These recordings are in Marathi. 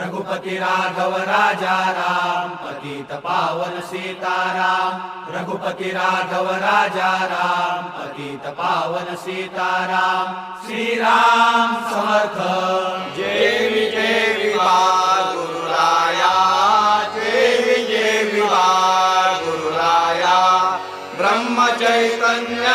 रघुपति राघव राजा राम पतित पावन सीताराम। रघुपति राघव राजा राम पतित पावन सीताराम। श्रीराम समर्थ। जय विजय विवाह गुरुराया जय विजय विवाह गुरुराया ब्रह्म चैतन्य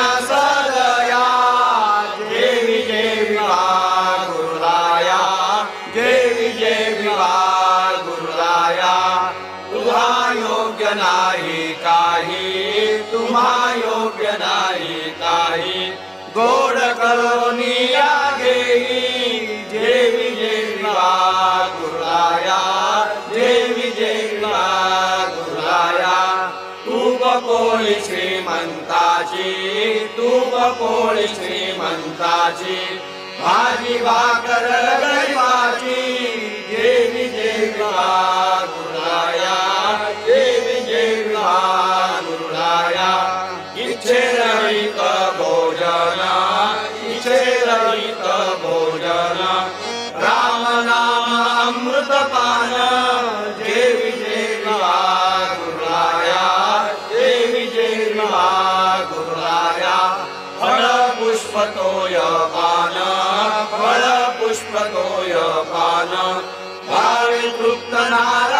नाही काही तुम्हा योग्य नाही काही. गोड करोनिया घेई श्रीमंताची श्रीमंताची. भाजी भाकर गरीबाची देवी देवा रहित भोजना इच्छे रहित भोजना राम नाम अमृत पान देवी विजय गुरुलाया देवी जय गुरुलाया फळ पुष्प तोय पान फळ पुष्प तोय पान। भावे तृप्त नारायण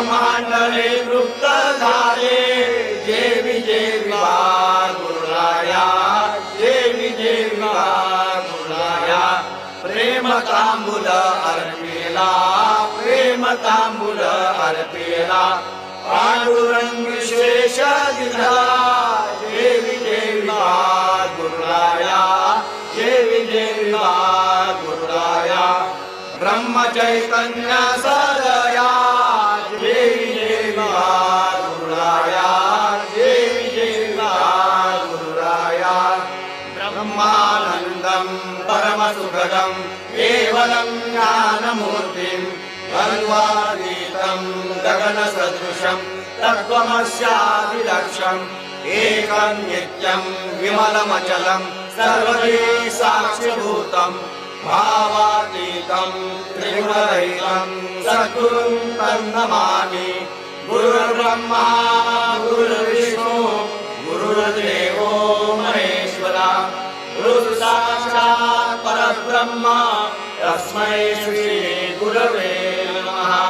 ब्रह्मांडले तृप्त झाले. जय विजय विवाह गुरुराया जय विजय गुरुराया प्रेम तांबुल अर्पिला प्रेम तांबुल अर्पिला. पांडुरंग शेष दिला. जय विजय विवाह गुरुराया जय विजय विवाह गुरुराया ब्रह्म परम सुखदम् केवलम् ज्ञानमूर्तिम् भर्वातीतम् गगनसदृशम् तत्त्वमस्यादिलक्षम् एकम् नित्यम् विमलमचलम् सर्वदे साक्षिभूतम् भावातीतम् त्रिमरहितम् सकम् पर्णमाणि गुरुर्ब्रह्मा गुरुः साक्षात् परब्रह्म तस्मै श्री गुरवे